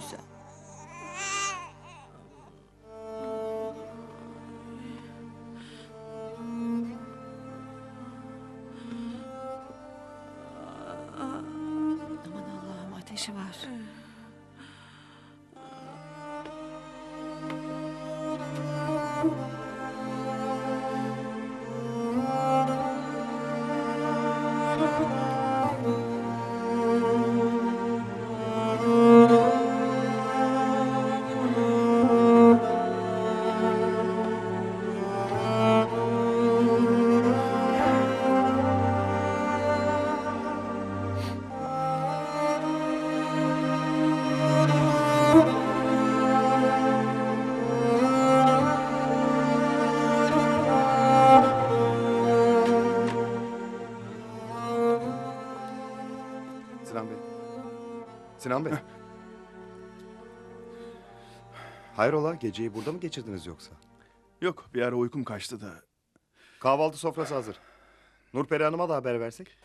duysa. Aman Allah'ım ateşi var. Sinan Bey. Hayrola geceyi burada mı geçirdiniz yoksa? Yok bir ara uykum kaçtı da Kahvaltı sofrası hazır. Nurperi Hanım'a da haber versek.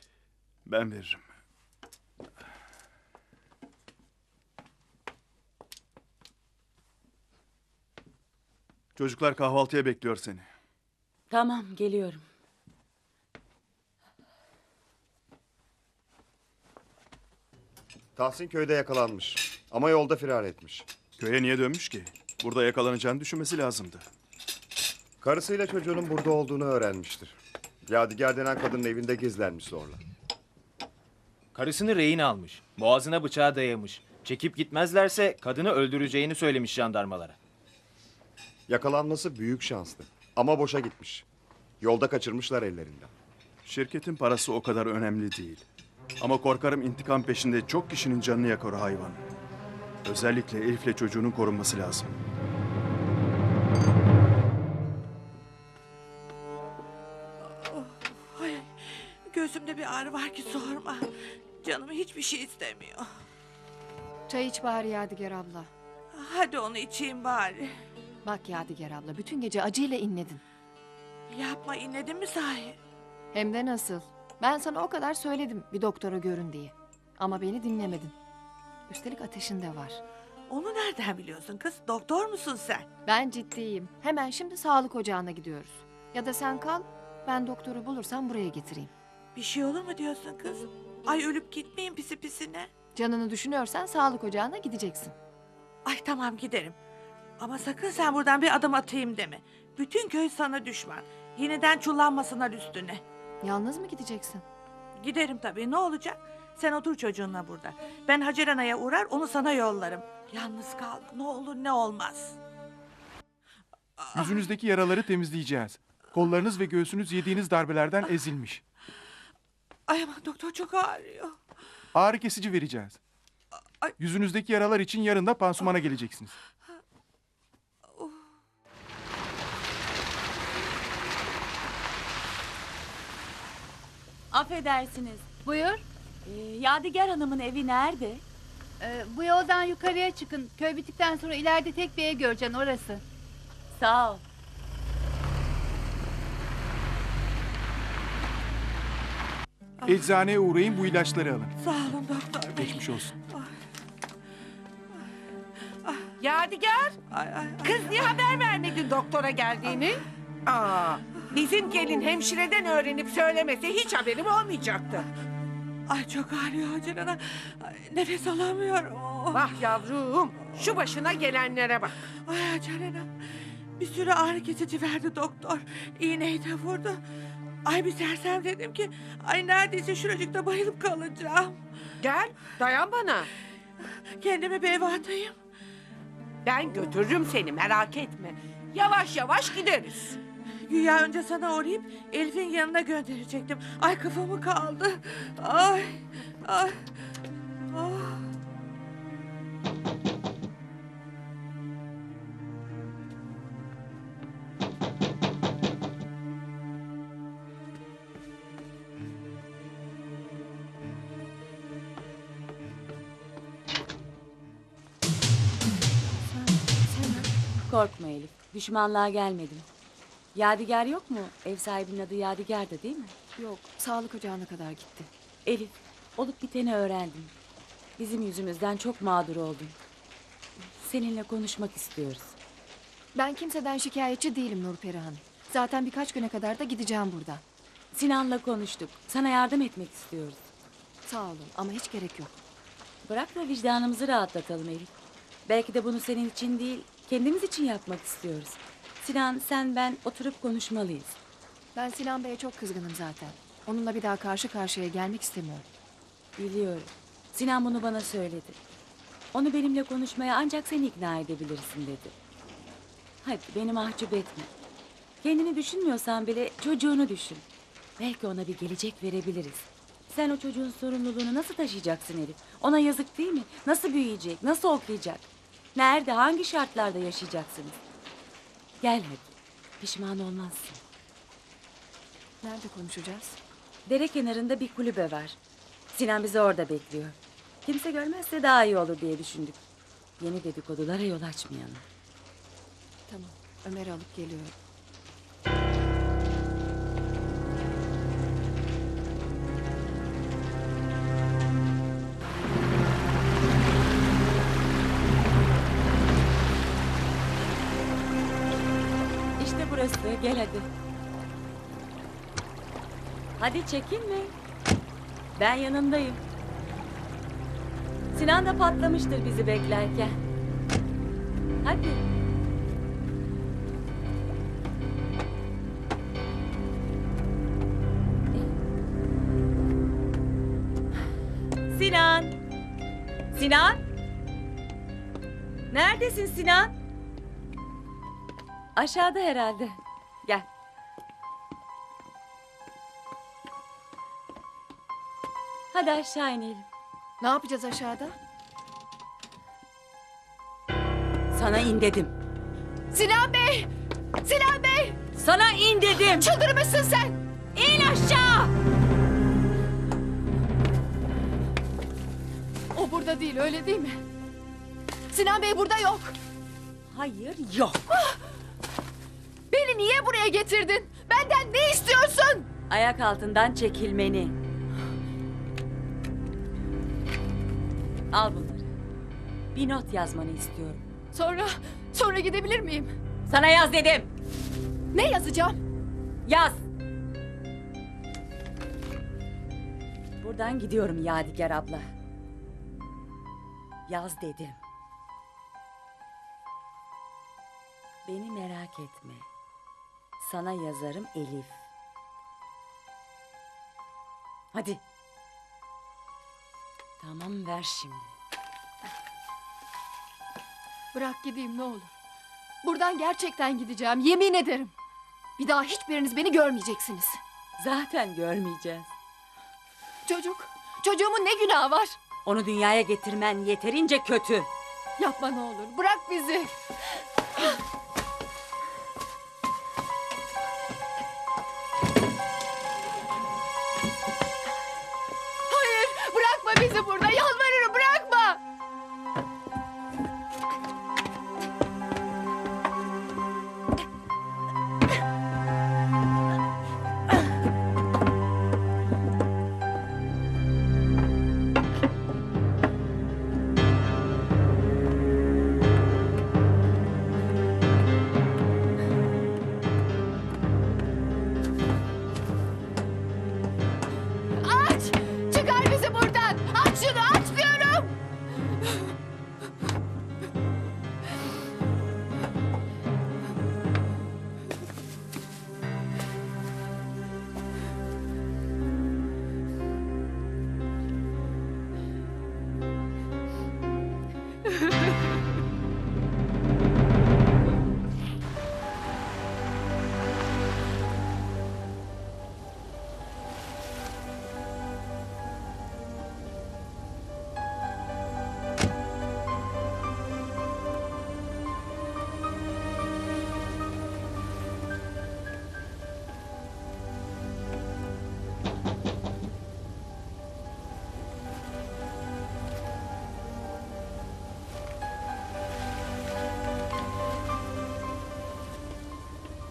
ben veririm. Çocuklar kahvaltıya bekliyor seni. Tamam geliyorum. Tahsin köyde yakalanmış. Ama yolda firar etmiş. Köye niye dönmüş ki? Burada yakalanacağını düşünmesi lazımdı. Karısıyla çocuğunun burada olduğunu öğrenmiştir. Yadigar denen kadının evinde gizlenmiş zorla. Karısını rehin almış. Boğazına bıçağı dayamış. Çekip gitmezlerse kadını öldüreceğini söylemiş jandarmalara. Yakalanması büyük şanslı. Ama boşa gitmiş. Yolda kaçırmışlar ellerinden. Şirketin parası o kadar önemli değil. Ama korkarım intikam peşinde çok kişinin canını yakar o hayvan. Özellikle Elif'le çocuğunun korunması lazım. Ay, gözümde bir ağrı var ki sorma. Canım hiçbir şey istemiyor. Çay iç bari Yadigar abla. Hadi onu içeyim bari. Bak Yadigar abla bütün gece acıyla inledin. Yapma inledin mi sahi? Hem de nasıl. Ben sana o kadar söyledim bir doktora görün diye. Ama beni dinlemedin. Üstelik ateşin de var. Onu nereden biliyorsun kız? Doktor musun sen? Ben ciddiyim. Hemen şimdi sağlık ocağına gidiyoruz. Ya da sen kal, ben doktoru bulursam buraya getireyim. Bir şey olur mu diyorsun kız? Ay ölüp gitmeyin pisi pisine. Canını düşünüyorsan sağlık ocağına gideceksin. Ay tamam giderim. Ama sakın sen buradan bir adım atayım deme. Bütün köy sana düşman. Yeniden çullanmasınlar üstüne. Yalnız mı gideceksin? Giderim tabii ne olacak? Sen otur çocuğunla burada. Ben Hacer Ana'ya uğrar onu sana yollarım. Yalnız kal ne olur ne olmaz. Yüzünüzdeki yaraları temizleyeceğiz. Kollarınız ve göğsünüz yediğiniz darbelerden ezilmiş. Ay aman doktor çok ağrıyor. Ağrı kesici vereceğiz. Ay. Yüzünüzdeki yaralar için yarın da pansumana geleceksiniz. Affedersiniz. Buyur. Ee, Yadigar Hanım'ın evi nerede? Ee, bu yoldan yukarıya çıkın. Köy bittikten sonra ileride tek bir ev göreceksin orası. Sağ ol. Eczaneye uğrayın bu ilaçları alın. Sağ olun doktor bey. Geçmiş olsun. Yadigar, Ay, ay, ay. kız niye haber vermedin doktora geldiğini? Aa, bizim gelin hemşireden öğrenip söylemese hiç haberim olmayacaktı. Ay çok ağrıyor Hacer Ana. Ay, nefes alamıyorum. Oh. Vah yavrum, şu başına gelenlere bak. Ay Hacer Ana. Bir sürü ağrı kesici verdi doktor. İğneyi de vurdu. Ay bir sersem dedim ki... Ay neredeyse şuracıkta bayılıp kalacağım. Gel, dayan bana. Kendimi bir eve atayım. Ben götürürüm seni, merak etme. Yavaş yavaş gideriz. Güya önce sana uğrayıp Elif'in yanına gönderecektim. Ay kafamı kaldı. Ay, ay. Ah. Korkma Elif. Düşmanlığa gelmedim. Yadigar yok mu? Ev sahibinin adı Yadigar'dı değil mi? Yok, sağlık ocağına kadar gitti. Elif, olup biteni öğrendim. Bizim yüzümüzden çok mağdur oldun. Seninle konuşmak istiyoruz. Ben kimseden şikayetçi değilim Nurperi Hanım. Zaten birkaç güne kadar da gideceğim buradan. Sinan'la konuştuk. Sana yardım etmek istiyoruz. Sağ olun ama hiç gerek yok. Bırak da vicdanımızı rahatlatalım Elif. Belki de bunu senin için değil, kendimiz için yapmak istiyoruz. Sinan, sen, ben oturup konuşmalıyız. Ben Sinan Bey'e çok kızgınım zaten. Onunla bir daha karşı karşıya gelmek istemiyorum. Biliyorum. Sinan bunu bana söyledi. Onu benimle konuşmaya ancak sen ikna edebilirsin dedi. Hadi beni mahcup etme. Kendini düşünmüyorsan bile çocuğunu düşün. Belki ona bir gelecek verebiliriz. Sen o çocuğun sorumluluğunu nasıl taşıyacaksın Elif? Ona yazık değil mi? Nasıl büyüyecek? Nasıl okuyacak? Nerede, hangi şartlarda yaşayacaksınız? Gel hadi. Pişman olmazsın. Nerede konuşacağız? Dere kenarında bir kulübe var. Sinan bizi orada bekliyor. Kimse görmezse daha iyi olur diye düşündük. Yeni dedikodulara yol açmayalım. Tamam. Ömer'i alıp geliyorum. Burası. Gel hadi. Hadi çekinme. Ben yanındayım. Sinan da patlamıştır bizi beklerken. Hadi. Sinan. Sinan. Neredesin Sinan? Aşağıda herhalde. Gel. Hadi aşağı inelim. Ne yapacağız aşağıda? Sana in dedim. Sinan Bey! Sinan Bey! Sana in dedim. Çıldırmışsın sen! İn aşağı. O burada değil öyle değil mi? Sinan Bey burada yok. Hayır yok. Beni niye buraya getirdin? Benden ne istiyorsun? Ayak altından çekilmeni. Al bunları. Bir not yazmanı istiyorum. Sonra, sonra gidebilir miyim? Sana yaz dedim. Ne yazacağım? Yaz. Buradan gidiyorum Yadigar abla. Yaz dedim. Beni merak etme. Sana yazarım Elif. Hadi. Tamam ver şimdi. Bırak gideyim ne olur. Buradan gerçekten gideceğim yemin ederim. Bir daha hiçbiriniz beni görmeyeceksiniz. Zaten görmeyeceğiz. Çocuk, çocuğumun ne günahı var? Onu dünyaya getirmen yeterince kötü. Yapma ne olur bırak bizi.